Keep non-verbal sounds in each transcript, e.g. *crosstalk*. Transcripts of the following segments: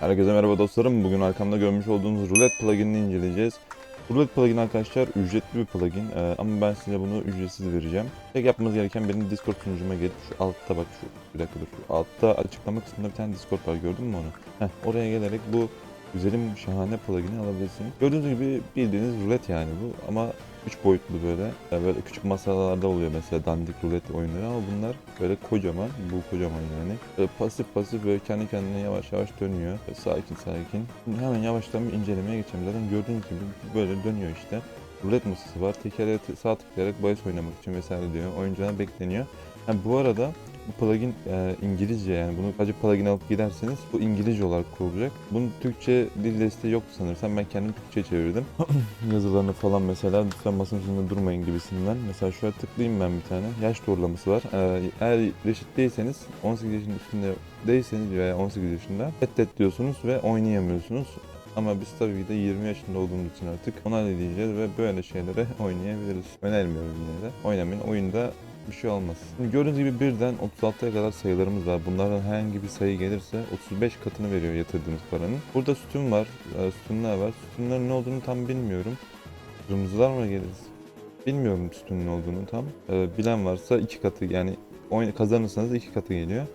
Herkese merhaba dostlarım. Bugün arkamda görmüş olduğunuz Roulette pluginini inceleyeceğiz. Roulette plugin arkadaşlar ücretli bir plugin Ee, ama ben size bunu ücretsiz vereceğim. Tek yapmanız gereken benim Discord sunucuma gelip şu altta bak şu bir dakika dur. Şu altta açıklama kısmında bir tane Discord var gördün mü onu? Heh, oraya gelerek bu güzelim şahane plugini alabilirsiniz. Gördüğünüz gibi bildiğiniz rulet yani bu ama 3 boyutlu böyle. Yani böyle küçük masalarda oluyor mesela dandik rulet oyunları ama bunlar böyle kocaman. Bu kocaman yani. Böyle pasif pasif böyle kendi kendine yavaş yavaş dönüyor. Böyle sakin sakin. Şimdi hemen yavaştan bir incelemeye geçelim. Zaten gördüğünüz gibi böyle dönüyor işte. Rulet masası var. Tekerleğe t- sağ tıklayarak bahis oynamak için vesaire diyor. Oyuncular bekleniyor. Ha, bu arada bu plugin e, İngilizce yani bunu sadece plugin alıp giderseniz bu İngilizce olarak kurulacak. Bunun Türkçe dil desteği yoktu sanırsam ben kendim Türkçe çevirdim. *clears throat* Yazılarını falan mesela lütfen masanın üstünde durmayın gibisinden. Mesela şöyle tıklayayım ben bir tane. Yaş doğrulaması var. Ee, eğer reşit değilseniz 18 yaşın üstünde değilseniz veya 18 yaşında reddet diyorsunuz ve oynayamıyorsunuz. Ama biz tabii ki de 20 yaşında olduğumuz için artık ona ne ve böyle şeylere oynayabiliriz. Önermiyorum yine de. Oynamayın. Oyunda bir şey olmaz. Şimdi gördüğünüz gibi birden 36'ya kadar sayılarımız var. Bunlardan herhangi bir sayı gelirse 35 katını veriyor yatırdığımız paranın. Burada sütun var, e, sütunlar var. Sütunların ne olduğunu tam bilmiyorum. Kırmızılar mı geliriz? Bilmiyorum sütunun olduğunu tam. E, bilen varsa iki katı yani kazanırsanız iki katı geliyor.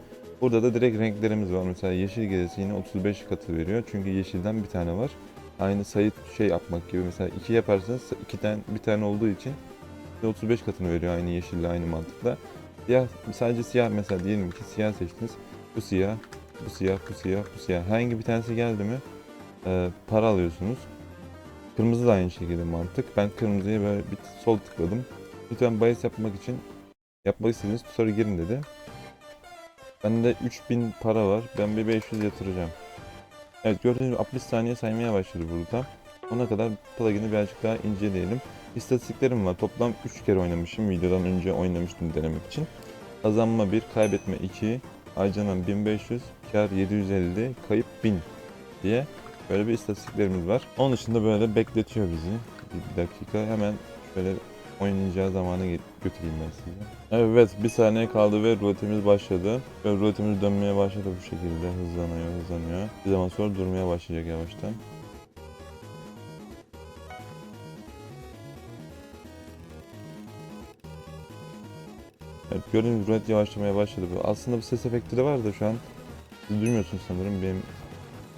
Burada da direkt renklerimiz var. Mesela yeşil gelirse yine 35 katı veriyor. Çünkü yeşilden bir tane var. Aynı sayı şey yapmak gibi. Mesela iki yaparsanız ikiden bir tane olduğu için 35 katını veriyor aynı yeşille aynı mantıkla. Siyah sadece siyah mesela diyelim ki siyah seçtiniz. Bu siyah, bu siyah, bu siyah, bu siyah. Herhangi bir tanesi geldi mi e, para alıyorsunuz. Kırmızı da aynı şekilde mantık. Ben kırmızıya böyle bir sol tıkladım. Lütfen bahis yapmak için yapmak istediğiniz tutarı girin dedi. Bende 3000 para var. Ben bir 500 yatıracağım. Evet gördüğünüz gibi 60 saniye saymaya başladı burada. Ona kadar plugin'i birazcık daha inceleyelim. İstatistiklerim var. Toplam 3 kere oynamışım. Videodan önce oynamıştım denemek için. Kazanma 1, kaybetme 2, harcanan 1500, kar 750, kayıp 1000 diye böyle bir istatistiklerimiz var. Onun dışında böyle bekletiyor bizi. Bir, dakika hemen şöyle oynayacağı zamanı götüreyim ben size. Evet bir saniye kaldı ve ruletimiz başladı. Ve ruletimiz dönmeye başladı bu şekilde hızlanıyor hızlanıyor. Bir zaman sonra durmaya başlayacak yavaştan. Evet gördüğünüz gibi yavaşlamaya başladı. Bu Aslında bir ses efekti de var da şu an siz duymuyorsunuz sanırım benim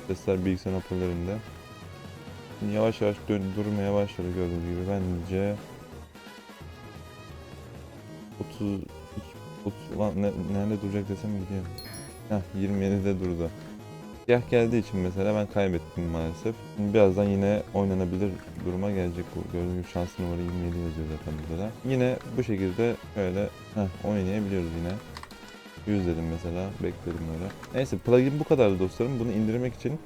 sesler bilgisayar hoparlöründe. Yavaş yavaş dön durmaya başladı gördüğünüz gibi. Bence 30 30 lan ne, nerede duracak desem gidiyor. Heh 27'de durdu. Siyah geldiği için mesela ben kaybettim maalesef. Birazdan yine oynanabilir duruma gelecek bu. Gördüğünüz gibi şans numara 27 yazıyor zaten burada da. Yine bu şekilde böyle heh, oynayabiliyoruz yine. 100 dedim mesela. Bekledim öyle. Neyse plugin bu kadardı dostlarım. Bunu indirmek için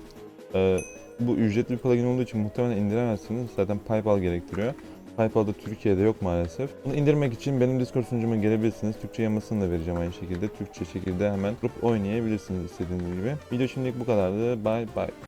e, bu ücretli bir plugin olduğu için muhtemelen indiremezsiniz. Zaten PayPal gerektiriyor. PayPal'da Türkiye'de yok maalesef. Bunu indirmek için benim Discord sunucuma gelebilirsiniz. Türkçe yamasını da vereceğim aynı şekilde. Türkçe şekilde hemen kurup oynayabilirsiniz istediğiniz gibi. Video şimdilik bu kadardı. Bye bye.